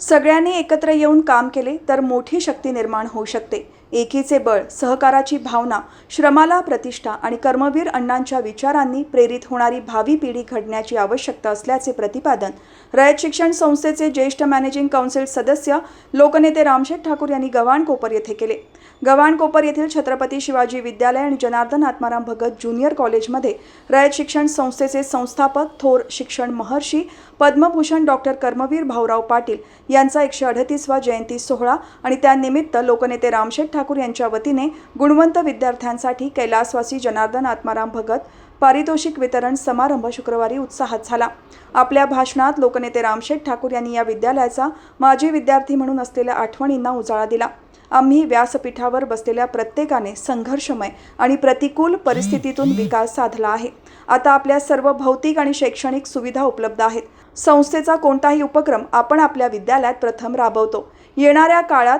सगळ्यांनी एकत्र येऊन काम केले तर मोठी शक्ती निर्माण होऊ शकते. एकीचे बळ सहकाराची भावना श्रमाला प्रतिष्ठा आणि कर्मवीर अण्णांच्या विचारांनी प्रेरित होणारी भावी पिढी घडण्याची आवश्यकता असल्याचे प्रतिपादन रयत शिक्षण संस्थेचे ज्येष्ठ मॅनेजिंग काउन्सिल सदस्य लोकनेते रामशेठ ठाकूर यांनी गव्हाण कोपर येथे केले. गव्हाण कोपर येथील छत्रपती शिवाजी विद्यालय आणि जनार्दन आत्माराम भगत ज्युनियर कॉलेजमध्ये रयत शिक्षण संस्थेचे संस्थापक थोर शिक्षण महर्षी पद्मभूषण डॉक्टर कर्मवीर भाऊराव पाटील यांचा एकशे अडतीसवा जयंती सोहळा आणि त्यानिमित्त लोकनेते रामशेठ ठाकूर यांच्या वतीने गुणवंत विद्यार्थ्यांसाठी कैलासवासी जनार्दन आत्माराम भगत पारितोषिक वितरण समारंभ शुक्रवारी उत्साहात झाला. आपल्या भाषणात लोकनेते रामशेठ ठाकूर यांनी या विद्यालयाचा माजी विद्यार्थी म्हणून असलेल्या आठवणींना उजाळा दिला. आम्ही व्यासपीठावर बसलेल्या प्रत्येकाने संघर्षमय आणि प्रतिकूल परिस्थितीतून विकास साधला आहे. आता आपल्या सर्व भौतिक आणि शैक्षणिक सुविधा उपलब्ध आहेत. संस्थेचा कोणताही उपक्रम आपण आपल्या विद्यालयात प्रथम राबवतो. येणाऱ्या काळात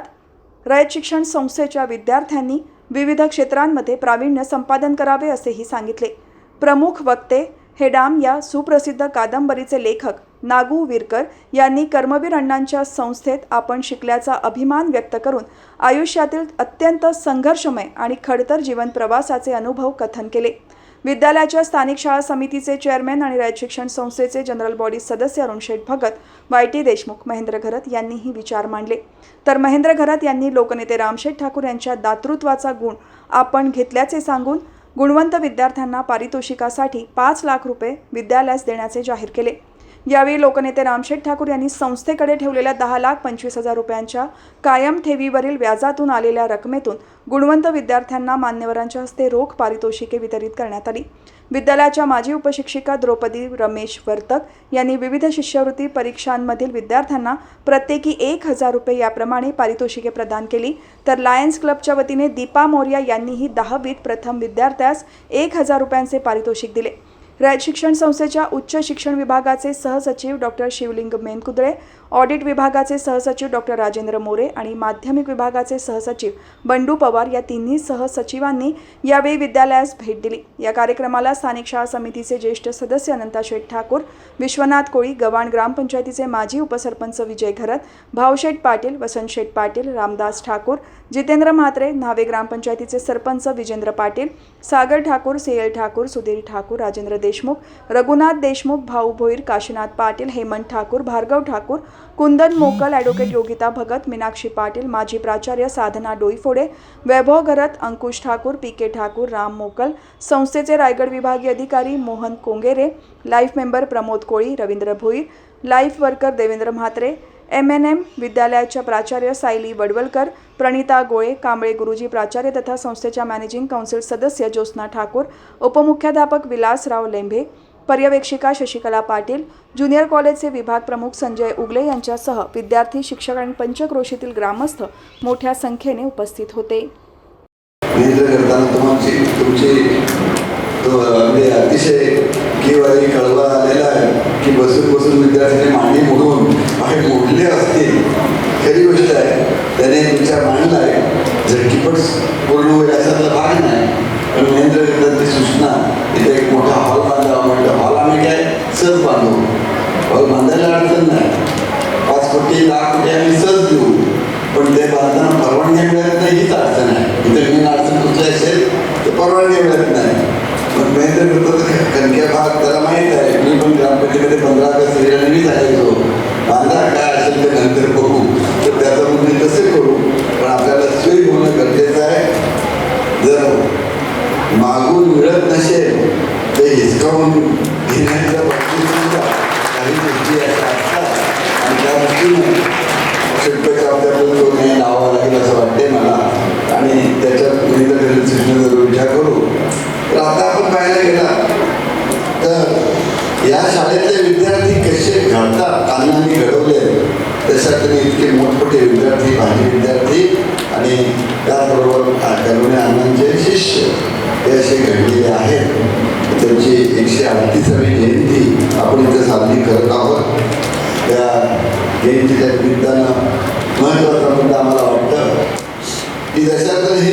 रयत शिक्षण संस्थेच्या विद्यार्थ्यांनी विविध क्षेत्रांमध्ये प्रावीण्य संपादन करावे असेही सांगितले. प्रमुख वक्ते हेडाम या सुप्रसिद्ध कादंबरीचे लेखक नागू विरकर यांनी कर्मवीर अण्णांच्या संस्थेत आपण शिकल्याचा अभिमान व्यक्त करून आयुष्यातील अत्यंत संघर्षमय आणि खडतर जीवन प्रवासाचे अनुभव कथन केले. विद्यालयाच्या स्थानिक शाळा समितीचे चेअरमॅन आणि राज्य शिक्षण संस्थेचे जनरल बॉडी सदस्य अरुण शेठ भगत वाय टी देशमुख महेंद्र घरत यांनीही विचार मांडले. तर महेंद्र घरत यांनी लोकनेते रामशेठ ठाकूर यांच्या दातृत्वाचा गुण आपण घेतल्याचे सांगून गुणवंत विद्यार्थ्यांना पारितोषिकासाठी पाच लाख रुपये विद्यालयास देण्याचे जाहीर केले. यावेळी लोकनेते रामशेठ ठाकूर यांनी संस्थेकडे ठेवलेल्या दहा लाख पंचवीस हजार रुपयांच्या कायम ठेवीवरील व्याजातून आलेल्या रकमेतून गुणवंत विद्यार्थ्यांना मान्यवरांच्या हस्ते रोख पारितोषिके वितरित करण्यात आली. विद्यालयाच्या माजी उपशिक्षिका द्रौपदी रमेश वर्तक यांनी विविध शिष्यवृत्ती परीक्षांमधील विद्यार्थ्यांना प्रत्येकी एक हजार रुपये याप्रमाणे पारितोषिके प्रदान केली. तर लायन्स क्लबच्या वतीने दीपा मोर्या यांनीही दहावीत प्रथम विद्यार्थ्यास एक हजार रुपयांचे पारितोषिक दिले. राज्य शिक्षण संस्थेच्या उच्च शिक्षण विभागाचे सहसचिव डॉक्टर शिवलिंग मेनकुदळे ऑडिट विभागाचे सहसचिव डॉक्टर राजेंद्र मोरे आणि माध्यमिक विभागाचे सहसचिव बंडू पवार या तिन्ही सहसचिवांनी यावेळी विद्यालयास भेट दिली. या कार्यक्रमाला स्थानिक शाळा समितीचे ज्येष्ठ सदस्य अनंता शेठ ठाकूर विश्वनाथ कोळी गव्हाण ग्रामपंचायतीचे माजी उपसरपंच विजय घरत भाऊशेठ पाटील वसंत शेठ पाटील रामदास ठाकूर जितेंद्र म्हात्रे न्हावे ग्रामपंचायतीचे सरपंच विजेंद्र पाटील सागर ठाकूर सीएल ठाकूर सुधीर ठाकूर राजेंद्र देशमुख रघुनाथ देशमुख भाऊ भोईर काशीनाथ पाटील हेमंत ठाकूर भार्गव ठाकूर कुंदन मोकल ॲडव्होकेट योगिता भगत मीनाक्षी पाटील माजी प्राचार्य साधना डोईफोडे वैभव घरत अंकुश ठाकूर पी के ठाकूर राम मोकल संस्थेचे रायगड विभागीय अधिकारी Mohan Kongere life member Pramod Koli Ravindra Bhoir life worker Devendra Mhatre M N M विद्यालयाच्या प्राचार्य सायली वडवलकर प्रणिता गोळे कांबळे गुरुजी प्राचार्य तथा संस्थेच्या मॅनेजिंग काउन्सिल सदस्य ज्योत्स्ना ठाकूर उपमुख्याध्यापक विलासराव लेंभे पर्यवेक्षिका शशिकला पाटील ज्युनियर कॉलेजचे विभाग प्रमुख संजय उगले यांच्यासह विद्यार्थी शिक्षक आणि पंचक्रोशीतील ग्रामस्थ मोठ्या संख्येने उपस्थित होते. नेत्र अगदी अतिशय केवारी कळवा आलेला आहे की बसून बसून विद्यार्थ्यांनी मांडी मोडून बाहेर मोडले असतील. खरी गोष्ट आहे त्याने विचार मांडला आहे झटकीपट पूर्ण होईल असा भाग नाही. पण महेंद्र करताची सूचना इथे एक मोठा हॉल बांधावा म्हणलं हॉल आम्ही काय सहज बांधू? हॉल बांधायला अडचण नाही. पाच कोटी लाख कोटी आम्ही सहज देऊ. पण ते बांधताना परवानगी मिळत नाही हीच अडचण आहे. इथे मेन अडचण कुठली असेल तर परवानगी मिळत नाही. महेंद्र करतो कणक्या भाग त्याला माहीत आहे. मी पण ग्रामपंचायतीमध्ये पंधरा ऑगस्ट वेळेला मी जायचो बांधा काय असेल ते नंतर बघू. तर त्याचं मी कसे करू. पण आपल्याला सोयी होणं गरजेचं आहे. जर मागून मिळत नसेल ते हिसकावून घेण्याच्या बाबतीत काही गोष्टी अशा असतात. आणि त्या दृष्टीने शिल्पच्या आपल्याला तो नाही लावावा लागेल असं वाटते मला. आणि त्याच्यात विविध घरी सूचनेचा विचार करू. तर आता आपण पाहायला गेला तर या शाळेतले विद्यार्थी कसे घडतात अण्णांनी घडवले त्याच्यातले इतके मोठमोठे विद्यार्थी भाजी विद्यार्थी आणि त्याचबरोबर करुणे अण्णांचे शिष्य हे असे घडलेले आहेत. त्यांची एकशे अडतीसावी जयंती आपण इथे साजरी करत आहोत. त्या जयंतीच्या निमित्तानं महत्त्वाचा मुद्दा आम्हाला वाटतं की जशात हे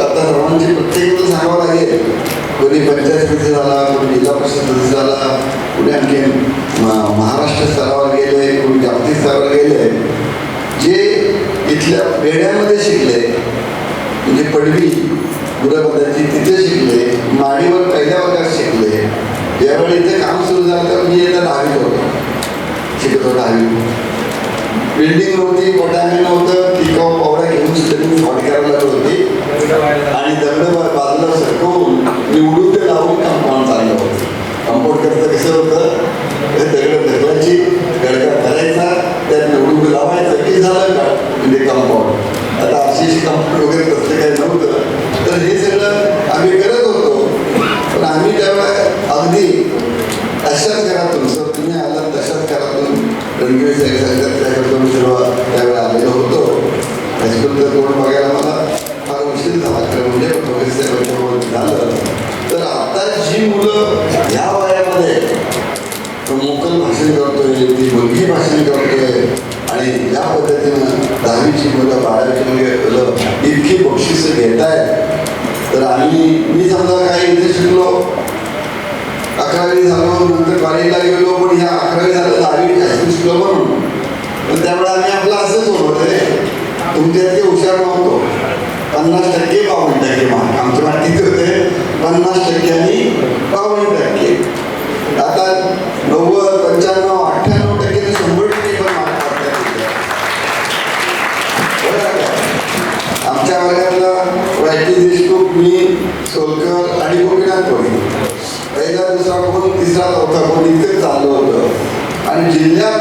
आता म्हणजे सर्वांची प्रत्येक सांगावं लागेल. कोणी पंचायत समिती झाला कोणी जिल्हा परिषद सदस्य झाला कोणी आणखी महाराष्ट्र स्तरावर गेले कोणी जागतिक स्तरावर गेले. इथल्या पेढ्यामध्ये शिकले म्हणजे पडवी गुरुपदाची तिथे शिकले माडीवर पहिल्या वर्गात शिकले ज्यावेळी इथे काम सुरू झालं तर मी एकदा दहावीत होतो. शिकत होतो दहावी बिल्डिंग नव्हती पटांगण नव्हतं टिकाव पावड्या घेऊन स्टेडिंग फॉट करायला लागत होती. आणि दगड बाजूला सरकवून मी उडून ते लावून कंपाऊंड चाललं होतं. कंपाऊंड करता कसं होतं? ते दगड दगडाची गडका करायचा त्यात निवडून लावायचं. की झालं का? म्हणजे कंपाऊंड आता अशी कंपाऊंड वगैरे तसलं काही नव्हतं तर हे सगळं आम्ही करत होतो पण आम्ही त्यावेळेला अगदी अशाच घरातून सर तुम्ही आला तशाच घरातून रणवीर त्याच्याकडून सर्व त्यावेळेला आलेलो होतो हायस्कूलचं तोंड बघायला मला फार उशीर झाला खरं म्हणजे वगैरे साहेबांच्याबरोबर झालं तर आता जी मुलं ह्या वयामध्ये मोकल भाषण करतोय ती मुलगी भाषण करतोय आणि या पद्धतीनं दहावीची मुलं बारावीची मुलं इतकी बक्षिसं घेत आहेत तर आम्ही मी समजा काही इथे शिकलो अकरावी झालो नंतर कॉलेजला गेलो पण ह्या अकरावी झालं दहावी हायस्कूल शिकलो म्हणून. पण त्यामुळे आम्ही आपलं असंच होतो रे तुमच्यातले हुशार नव्हतो. पन्नास टक्के बावन्न टक्के मार्क आमच्या मार्क होते. पन्नास टक्के आणि बावन्न टक्के. आता नव्वद पंच्याण्णव अठ्ठ्याण्णव टक्के ते शंभर टक्के पण मार्क आमच्या वर्गातला वायटी देशमुख मी सोलकर आणि गोपीनाथ कोळी दुसरा कोण तिसरा चौथा कोण इतकं चाललं होतं. आणि जिल्ह्यात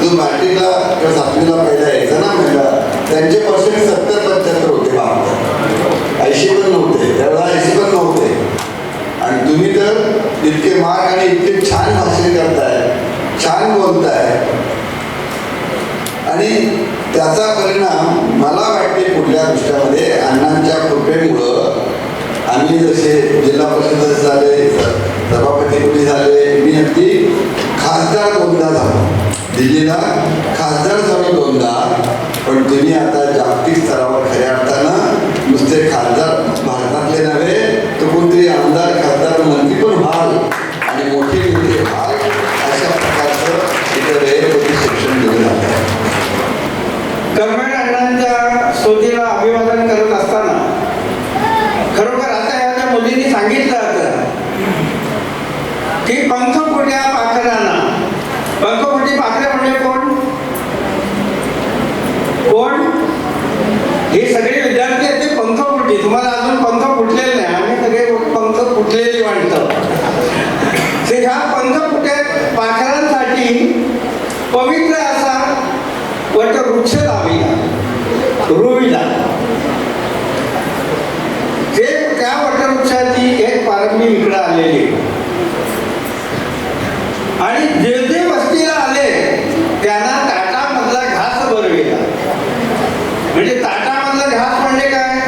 जो मॅट्रिकला किंवा सातवीला पहिला यायचा ना महिला त्यांचे पर्सेंट सत्तर पंच्याहत्तर होते भारतात ऐंशी पण नव्हते. त्यावेळेला ऐंशी पण नव्हते. आणि तुम्ही तर इतके मार्क आणि इतके छान भाषण करताय छान बोलताय. आणि त्याचा परिणाम मला वाटते पुढल्या दृष्ट्यामध्ये अण्णांच्या कृपेमुळं आम्ही जसे जिल्हा परिषद झाले सभापती कुठे झाले मी अगदी खासदार दोनदा झालो. दिल्लीला खासदार झालो दोनदा पण तुम्ही आता जागतिक स्तरावर खऱ्या अर्थानं नुसते खासदार भारतातले नव्हे तर कोणतरी आमदार खासदार मंत्री पण व्हाल आणि मोठे नेते व्हाल अशा प्रकारचं इथं रयतपती शिक्षण दिलं जातं कर्मण अण्णांच्या स्तुतीला अभिवादन करत असताना खरोखर आता या ज्या मुलींनी सांगितलं होतं की पंखफुट्या पाखरांना पंखफुटी पाखरे म्हणजे कोण कोण हे सगळे विद्यार्थी आहेत ते पंखफुटी तुम्हाला अजून पंख फुटलेले नाही आम्ही सगळे पंख फुटलेली मांडतो ते ह्या पंखफुट्या पाखरांसाठी पवित्र असा वटवृक्ष लाविला रुविला ते त्या वटवृक्षाची एक पारंबी इकडे आलेली आणि जे जे वस्तीला आले त्यांना ताटामधला घास बरविला म्हणजे ताटामधला घास म्हणजे काय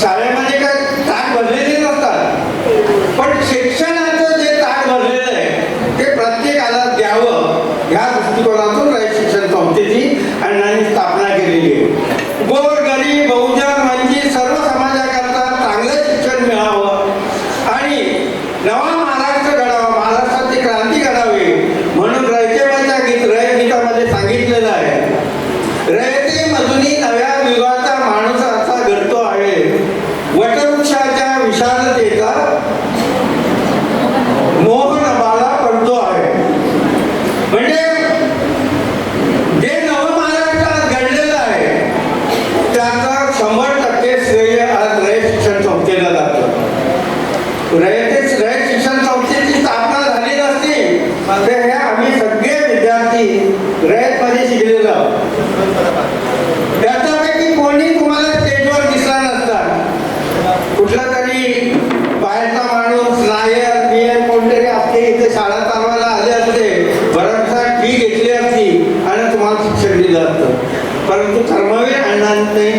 शाळेमध्ये काय ताट भरलेले नसतात पण शिक्षणाचं जे ताट भरलेलं आहे ते प्रत्येकाला द्यावं ह्या दृष्टिकोनातून रयत शिक्षण संस्थेची अण्णांनी स्थापना केलेली आहे गोर गरीब बहुजन वंचित सर्व समाजाकरता चांगलं शिक्षण मिळावं आणि नवा महाराष्ट्र घडावा महाराष्ट्राची क्रांती घडावी म्हणून रयतेमाच्या गीत रयत गीतामध्ये सांगितलेलं आहे रयते मधुनी नव्या युगाचा माणूस असा घडतो आहे वटवृक्षाच्या विशालतेचा मोहन बाळा पडतो आहे म्हणजे जे नवमहाराष्ट्रात घडलेलं आहे त्याचा शंभर टक्के श्रेय आज रयत शिक्षण संस्थेला जातं रयत रयत शिक्षण संस्थेची स्थापना झाली नसती तर हे आम्ही सगळे विद्यार्थी रयतमध्ये शिकलेलो आहोत. त्याच्यापैकी कोणी तुम्हाला स्टेजवर दिसला नसता कुठला तरी बाहेरचा माणूस नायर बियर कोणतरी असते इथे शाळा चालवायला आले असते बराचसा फी घेतली असती आणि तुम्हाला जातं परंतु कर्मवीर अण्णांनी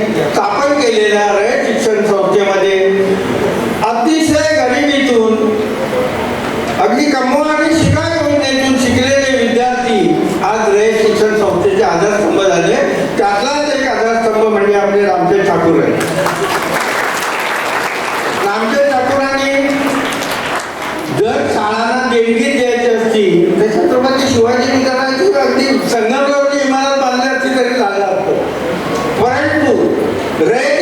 Re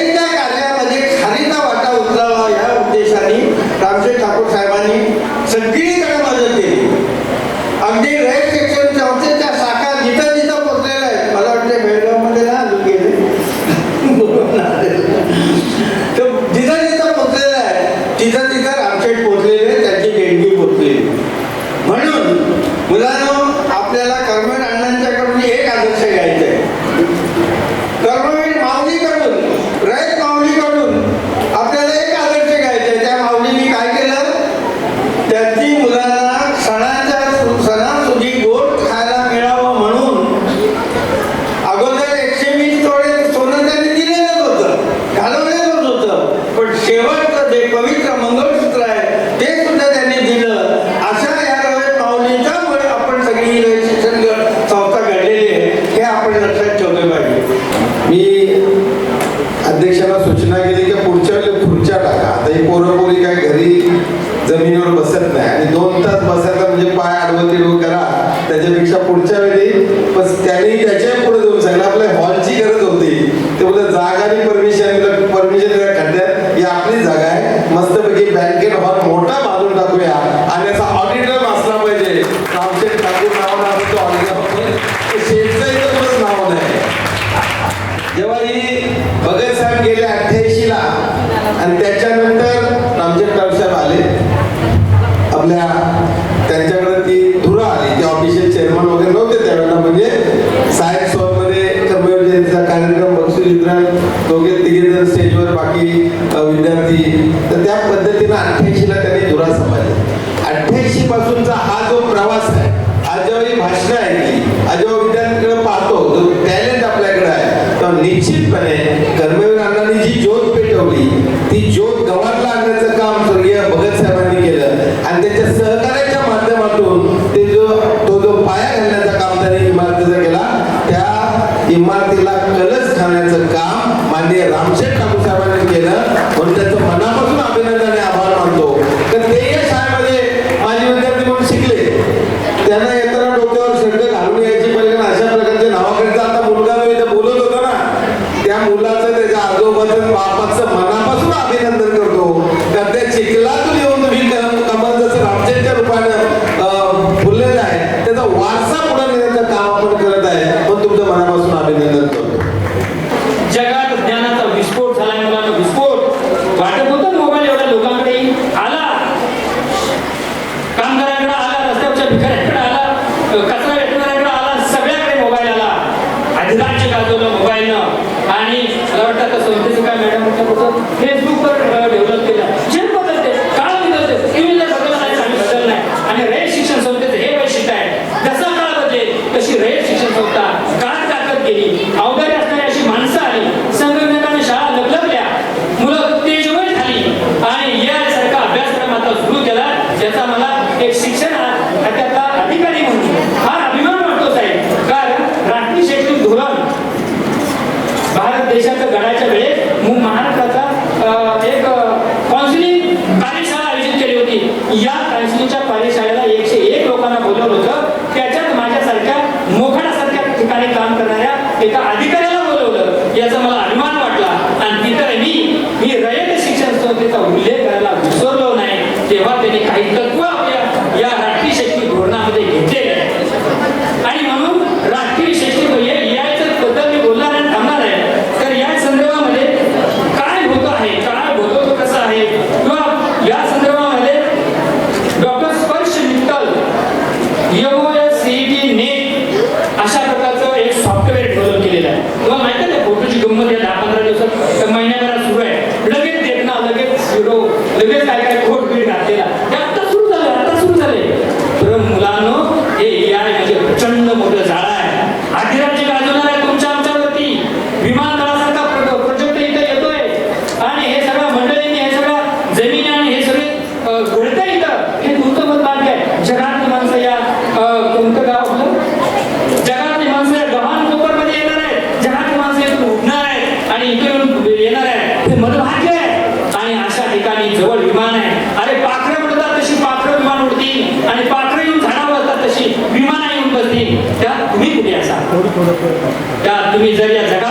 जमिनीवर बसत नाही. आणि दोन तास बसायचा म्हणजे पाय आडवं तिडवं करा. त्याच्यापेक्षा पुढच्या वेळी बाकी विद्यार्थी तर त्या पद्धतीनं अठ्ठ्याऐंशीला त्यांनी धुरा संभाळले. अठ्ठ्याऐंशी पासूनचा हा जो प्रवास आहे आज जेव्हा भाषणं आहे की आज जेव्हा विद्यार्थ्यांकडे पाहतो जो टॅलेंट आपल्याकडे आहे तर निश्चितपणे कर्मवीर अण्णांनी जी ज्योत पेटवली ती ज्योत गव्हाला आणण्याचं काम स्वर्गीय भगत साहेबांनी केलं. आणि त्याच्या सहकार्याच्या माध्यमातून ते जो तो जो पाया घालण्याचा काम त्यांनी इमारतीचा केला त्या इमारतीला कलस खाण्याचं काम माननीय रामचंद्र 那你们这边大概？